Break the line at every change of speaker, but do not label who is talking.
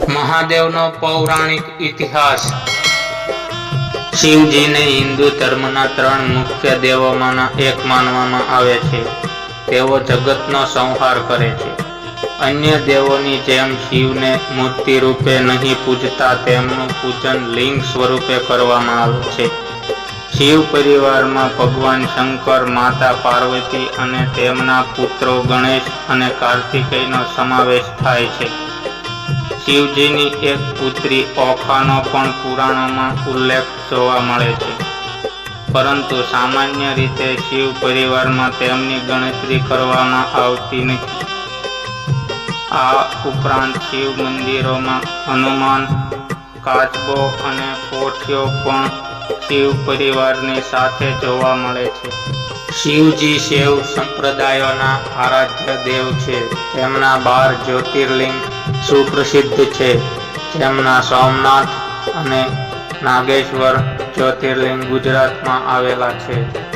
મહાદેવનો પૌરાણિક ઇતિહાસ. શિવજીને હિન્દુ ધર્મના ત્રણ મુખ્ય દેવોમાંના એક માનવામાં આવે છે. તેઓ જગતનો સંહાર કરે છે. અન્ય દેવોની જેમ શિવને મૂર્તિ રૂપે નહીં પૂજતા તેમનું પૂજન લિંગ સ્વરૂપે કરવામાં આવે છે. શિવ પરિવારમાં ભગવાન શંકર, માતા પાર્વતી અને તેમના પુત્રો ગણેશ અને કાર્તિકેયનો સમાવેશ થાય છે. શિવજીની એક પુત્રી ઓખાનો પણ પુરાણોમાં ઉલ્લેખ જોવા મળે છે. પરંતુ સામાન્ય રીતે શિવ પરિવારમાં તેમની ગણતરી કરવામાં આવતી નથી. આ ઉપરાંત શિવ મંદિરોમાં હનુમાન, કાચબો અને કોઠીઓ પણ શિવ પરિવારની સાથે જોવા મળે છે. શિવજી શૈવ સંપ્રદાયોના આરાધ્ય દેવ છે. તેમના બાર જ્યોતિર્લિંગ સુપ્રસિદ્ધ છે. જેમના સોમનાથ અને નાગેશ્વર જ્યોતિર્લિંગ ગુજરાતમાં આવેલા છે.